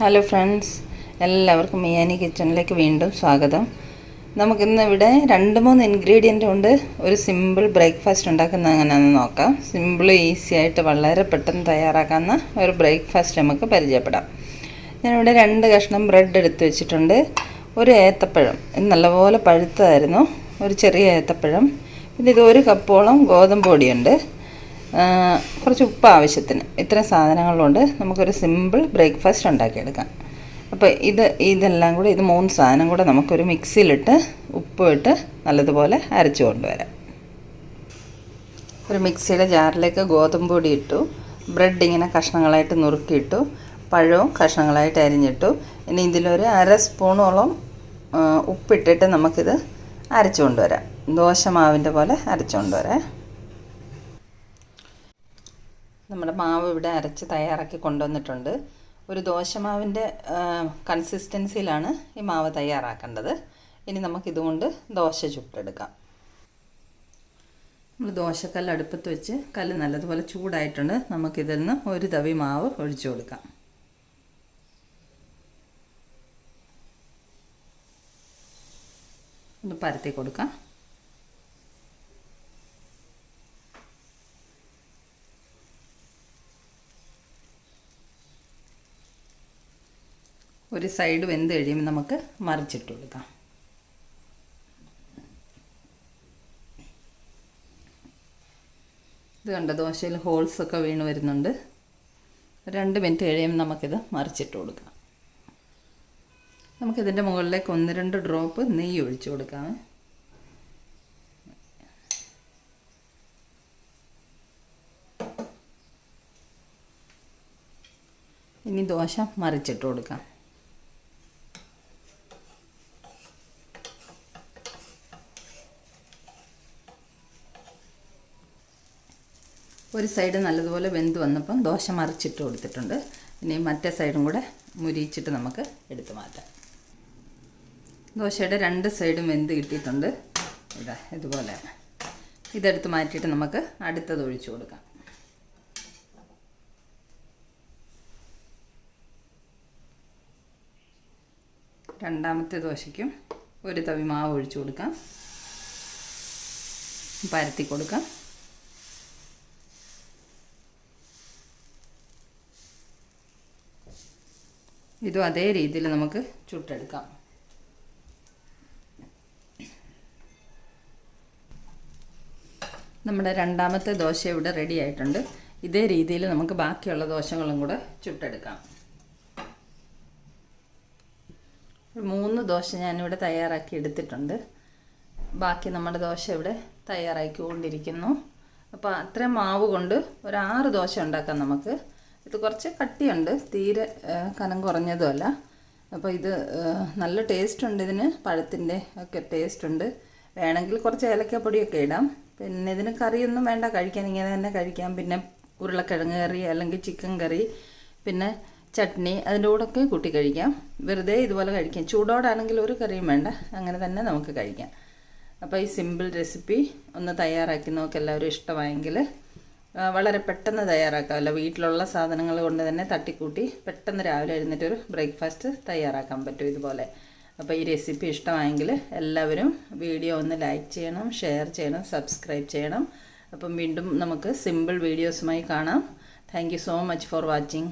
Hello friends എല്ലാവർക്കും മിയാനി കിച്ചണിലേക്ക് വീണ്ടും സ്വാഗതം. നമുക്കിന്ന് ഇവിടെ രണ്ട് മൂന്ന് ഇൻഗ്രീഡിയന്റ് കൊണ്ട് ഒരു സിമ്പിൾ ബ്രേക്ക്ഫാസ്റ്റ് ഉണ്ടാക്കുന്ന എങ്ങനെയാണെന്ന് നോക്കാം. സിമ്പിൾ ഈസി ആയിട്ട് വളരെ പെട്ടെന്ന് തയ്യാറാക്കാവുന്ന ഒരു ബ്രേക്ക്ഫാസ്റ്റ് നമുക്ക് പരിചയപ്പെടാം. ഞാനിവിടെ രണ്ട് കഷ്ണം ബ്രെഡ് എടുത്തു വെച്ചിട്ടുണ്ട്. ഒരു ഏത്തപ്പഴം. ഇത് നല്ലപോലെ പഴുത്തതായിരുന്നു. ഒരു ചെറിയ ഏത്തപ്പഴം. പിന്നെ ഇത് ഒരു കപ്പോളം ഗോതമ്പ് പൊടിയുണ്ട്. കുറച്ച് ഉപ്പ് ആവശ്യത്തിന്. ഇത്രയും സാധനങ്ങളുണ്ട്. നമുക്കൊരു സിമ്പിൾ ബ്രേക്ക്ഫാസ്റ്റ് ഉണ്ടാക്കിയെടുക്കാം. അപ്പോൾ ഇത് ഇതെല്ലാം കൂടെ ഇത് മൂന്ന് സാധനം കൂടെ നമുക്കൊരു മിക്സിയിലിട്ട് ഉപ്പ് ഇട്ട് നല്ലതുപോലെ അരച്ചു കൊണ്ടുവരാം. ഒരു മിക്സിയുടെ ജാറിലേക്ക് ഗോതമ്പ് പൊടി ഇട്ടു. ബ്രെഡ് ഇങ്ങനെ കഷ്ണങ്ങളായിട്ട് നുറുക്കിയിട്ടു. പഴവും കഷ്ണങ്ങളായിട്ട് അരിഞ്ഞിട്ടു. ഇനി ഇതിലൊരു അര സ്പൂണോളം ഉപ്പിട്ടിട്ട് നമുക്കിത് അരച്ചു കൊണ്ടുവരാം. ദോശമാവിന്റെ പോലെ അരച്ചു കൊണ്ടുവരാം. നമ്മുടെ മാവ് ഇവിടെ അരച്ച് തയ്യാറാക്കി കൊണ്ടുവന്നിട്ടുണ്ട്. ഒരു ദോശമാവിന്റെ കൺസിസ്റ്റൻസിയിലാണ് ഈ മാവ് തയ്യാറാക്കേണ്ടത്. ഇനി നമുക്കിതുകൊണ്ട് ദോശ ചുട്ടെടുക്കാം. നമ്മൾ ദോശക്കല്ല് അടുപ്പത്ത് വെച്ച് കല്ല് നല്ലതുപോലെ ചൂടായിട്ടുണ്ട്. നമുക്കിതിൽ നിന്ന് ഒരു തവി മാവ് ഒഴിച്ചു കൊടുക്കാം. ഒന്ന് പരത്തി കൊടുക്കാം. ഒരു സൈഡ് വെന്ത് കഴിയുമ്പോൾ നമുക്ക് മറിച്ചിട്ട് കൊടുക്കാം. ഇത് കണ്ട ദോശയിൽ ഹോൾസ് ഒക്കെ വീണ് വരുന്നുണ്ട്. രണ്ട് മിനിറ്റ് കഴിയുമ്പോൾ നമുക്കിത് മറിച്ചിട്ട് കൊടുക്കാം. നമുക്കിതിന്റെ മുകളിലേക്ക് ഒന്ന് രണ്ട് ഡ്രോപ്പ് നെയ്യ് ഒഴിച്ചു കൊടുക്കാം. ഇനി ദോശ മറിച്ചിട്ട് കൊടുക്കാം. ഒരു സൈഡ് നല്ലതുപോലെ വെന്ത് വന്നപ്പം ദോശ മറിച്ചിട്ട് കൊടുത്തിട്ടുണ്ട്. ഇനി മറ്റേ സൈഡും കൂടെ മുരിയിച്ചിട്ട് നമുക്ക് എടുത്തു മാറ്റാം. ദോശയുടെ രണ്ട് സൈഡും വെന്ത് കിട്ടിയിട്ടുണ്ട്. ഇതാ ഇതുപോലെ. ഇതെടുത്ത് മാറ്റിയിട്ട് നമുക്ക് അടുത്തത് ഒഴിച്ചു കൊടുക്കാം. രണ്ടാമത്തെ ദോശയ്ക്കും ഒരു തവി മാവ് ഒഴിച്ചു കൊടുക്കാം. പരത്തി കൊടുക്കാം. ഇതും അതേ രീതിയിൽ നമുക്ക് ചുട്ടെടുക്കാം. നമ്മുടെ രണ്ടാമത്തെ ദോശ ഇവിടെ റെഡി ആയിട്ടുണ്ട്. ഇതേ രീതിയിൽ നമുക്ക് ബാക്കിയുള്ള ദോശകളും കൂടെ ചുട്ടെടുക്കാം. മൂന്ന് ദോശ ഞാനിവിടെ തയ്യാറാക്കി എടുത്തിട്ടുണ്ട്. ബാക്കി നമ്മുടെ ദോശ ഇവിടെ തയ്യാറാക്കിക്കൊണ്ടിരിക്കുന്നു അപ്പോൾ അത്രയും മാവ് കൊണ്ട് ഒരു ആറ് ദോശ ഉണ്ടാക്കാം നമുക്ക്. ഇത് കുറച്ച് കട്ടിയുണ്ട്. തീരെ കനം കുറഞ്ഞതുമല്ല. അപ്പോൾ ഇത് നല്ല ടേസ്റ്റ് ഉണ്ട് ഇതിന്. പഴത്തിന്റെ ഒക്കെ ടേസ്റ്റ് ഉണ്ട്. വേണമെങ്കിൽ കുറച്ച് ഏലക്കപ്പൊടിയൊക്കെ ഇടാം. പിന്നെ ഇതിന് കറിയൊന്നും വേണ്ട. കഴിക്കാൻ ഇങ്ങനെ തന്നെ കഴിക്കാം. പിന്നെ ഉരുളക്കിഴങ്ങ് കറി അല്ലെങ്കിൽ ചിക്കൻ കറി. പിന്നെ ചട്നി അതിന്റെ കൂടെയൊക്കെ കൂട്ടി കഴിക്കാം. വെറുതെ ഇതുപോലെ കഴിക്കാം. ചൂടോടാണെങ്കിൽ ഒരു കറിയും വേണ്ട. അങ്ങനെ തന്നെ നമുക്ക് കഴിക്കാം. അപ്പോൾ ഈ സിമ്പിൾ റെസിപ്പി ഒന്ന് തയ്യാറാക്കി നോക്ക് എല്ലാവരും ഇഷ്ടമായെങ്കിൽ. വളരെ പെട്ടെന്ന് തയ്യാറാക്കാമല്ലോ വീട്ടിലുള്ള സാധനങ്ങൾ കൊണ്ട് തന്നെ തട്ടിക്കൂട്ടി പെട്ടെന്ന് രാവിലെ എഴുന്നേറ്റ് ഒരു ബ്രേക്ക്ഫാസ്റ്റ് തയ്യാറാക്കാൻ പറ്റും ഇതുപോലെ. അപ്പോൾ ഈ റെസിപ്പി ഇഷ്ടമായെങ്കിൽ എല്ലാവരും വീഡിയോ ഒന്ന് ലൈക്ക് ചെയ്യണം ഷെയർ ചെയ്യണം സബ്സ്ക്രൈബ് ചെയ്യണം. അപ്പം വീണ്ടും നമുക്ക് സിമ്പിൾ വീഡിയോസുമായി കാണാം. Thank so much for watching